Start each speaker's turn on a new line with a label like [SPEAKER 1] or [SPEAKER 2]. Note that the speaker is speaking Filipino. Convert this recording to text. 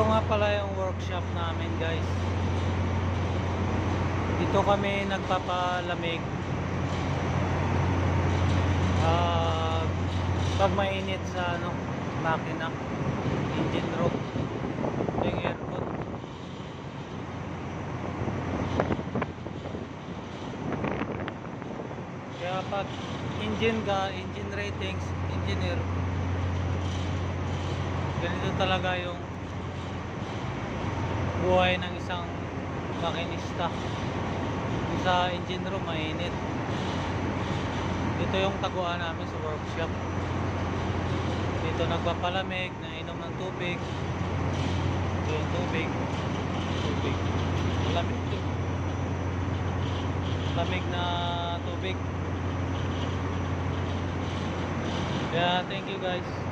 [SPEAKER 1] Ito nga pala yung workshop namin guys. Dito kami nagpapalamig. Ah, pag mainit sa ano, makina, engine room, yung aircon. Kaya pag engine ka, engine ratings, engineer, ganito talaga yung buhay ng isang makinista. Sa engine room, mainit. Ito yung taguan namin sa workshop. Dito nagpapalamig, nainom ng tubig. Ito yung tubig. Tubig. Malamig to. Lamig na tubig. Kaya thank you guys.